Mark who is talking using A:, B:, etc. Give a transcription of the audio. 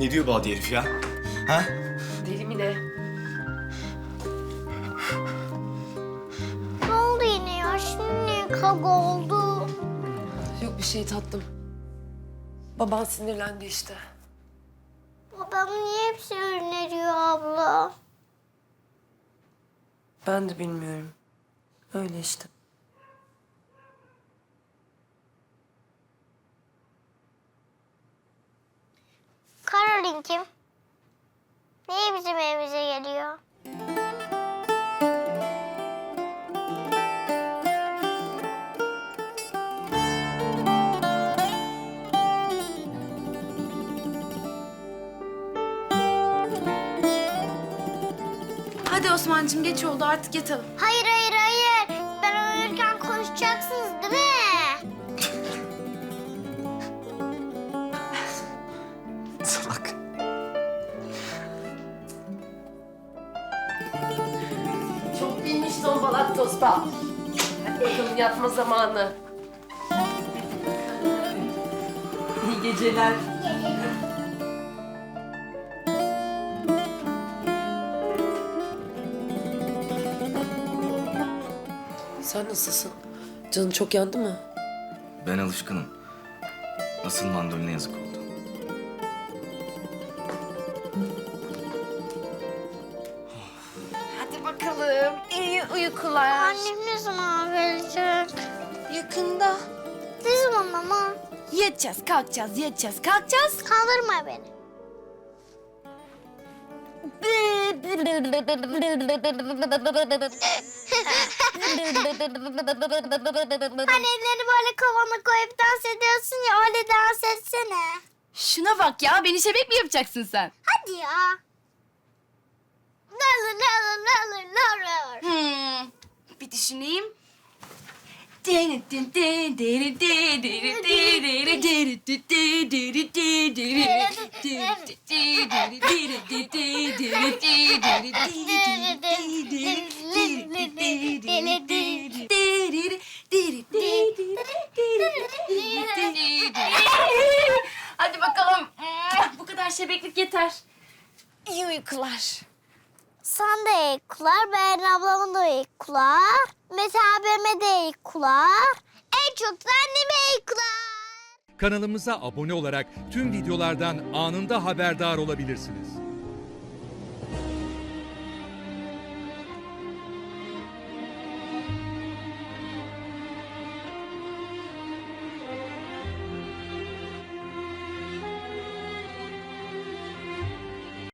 A: Ne diyor bu adi herif ya? Ha?
B: Deli mi ne?
C: Ne oldu yine ya? Şimdi kavga oldu?
B: Yok bir şey tatlım. Baban sinirlendi işte.
C: Babam niye hepsi öneriyor abla?
B: Ben de bilmiyorum. Öyle işte.
C: Kim? Niye bizim evimize geliyor?
D: Hadi Osman'cığım geç oldu artık yatalım.
C: Hayır hayır hayır.
B: Bilmiş tombalak tospa. Hadi bakalım yatma zamanı. İyi geceler. Sen nasılsın? Canın çok yandı mı?
A: Ben alışkınım. Nasıl mandoline yazık oldu.
D: Bakalım. İyi uykular.
C: Annem ne zaman verecek?
D: Yakında.
C: Ne zaman ama?
D: Yatacağız, kalkacağız, yatacağız, kalkacağız.
C: Kaldırma beni. Hani elleri böyle kafana koyup dans ediyorsun ya öyle dans etsene.
D: Şuna bak ya, beni şebek mi yapacaksın sen?
C: Hadi ya.
D: Düşüneyim. Hadi bakalım. Bu kadar şebeklik yeter. İyi uykular.
C: Sen de iyi kular, Berin ablamın da iyi kular. Mete abime de iyi kular. En çok da anneme iyi kular.
E: Kanalımıza abone olarak tüm videolardan anında haberdar olabilirsiniz.